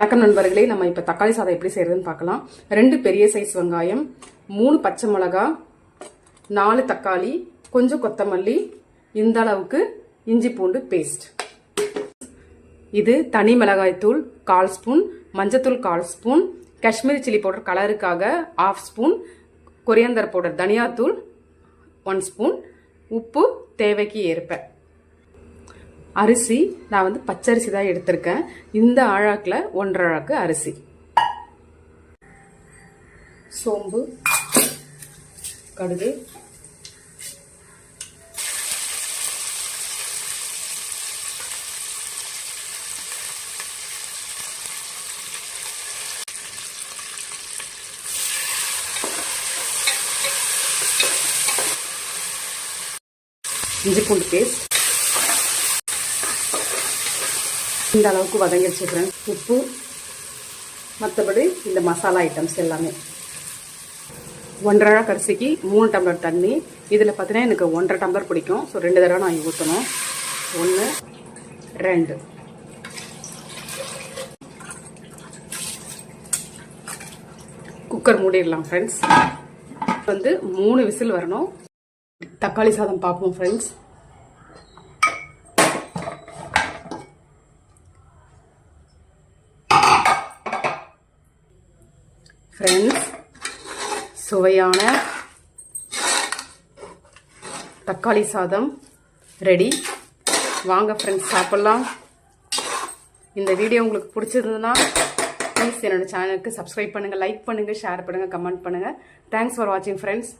வணக்கம் நண்பர்களே நம்ம இப்போ தக்காளி சாதம் எப்படி செய்யறதுன்னு பார்க்கலாம். ரெண்டு பெரிய சைஸ் வெங்காயம் மூணு பச்சை மிளகா நாலு தக்காளி கொஞ்சம் கொத்தமல்லி இந்த அளவுக்கு இஞ்சி பூண்டு பேஸ்ட் இது தனி மிளகாய் தூள் கால் ஸ்பூன் மஞ்சத்தூள் கால் ஸ்பூன் காஷ்மீரி சில்லி பவுடர் கலருக்காக ஆஃப் ஸ்பூன் கொரியாந்தர் பவுடர் தனியாத்தூள் ஒன் ஸ்பூன் உப்பு தேவைக்கு ஏற்ப. அரிசி நான் வந்து பச்சரிசி தான் எடுத்திருக்கேன். இந்த ஆழாக்கில் ஒன்றரை ஆழாக்கு அரிசி. சோம்பு கடுகு. இஞ்சி பூண்டு பேஸ்ட் இந்த அளவுக்கு வதங்கி வச்சுக்கிறேன். உப்பு மற்றபடி இந்த மசாலா ஐட்டம்ஸ் எல்லாமே. ஒன்றரை அரிசிக்கு மூணு டம்ளர் தண்ணி. இதில் பார்த்தீங்கன்னா எனக்கு ஒன்றரை டம்ளர் பிடிக்கும். ஸோ ரெண்டு தடவை நான் ஊற்றணும் ஒன்று ரெண்டு. குக்கர் மூடிடலாம் ஃப்ரெண்ட்ஸ் வந்து மூணு விசில் வரணும். தக்காளி சாதம் பார்ப்போம் ஃப்ரெண்ட்ஸ் ஃப்ரெண்ட்ஸ் சுவையான தக்காளி சாதம் ரெடி வாங்க ஃப்ரெண்ட்ஸ் சாப்பிட்லாம். இந்த வீடியோ உங்களுக்கு பிடிச்சிருந்ததுன்னா ப்ளீஸ் என்னோட சேனலுக்கு சப்ஸ்கிரைப் பண்ணுங்கள் லைக் பண்ணுங்கள் ஷேர் பண்ணுங்கள் கமெண்ட் பண்ணுங்கள் தேங்க்ஸ் ஃபார் வாட்சிங் ஃப்ரெண்ட்ஸ்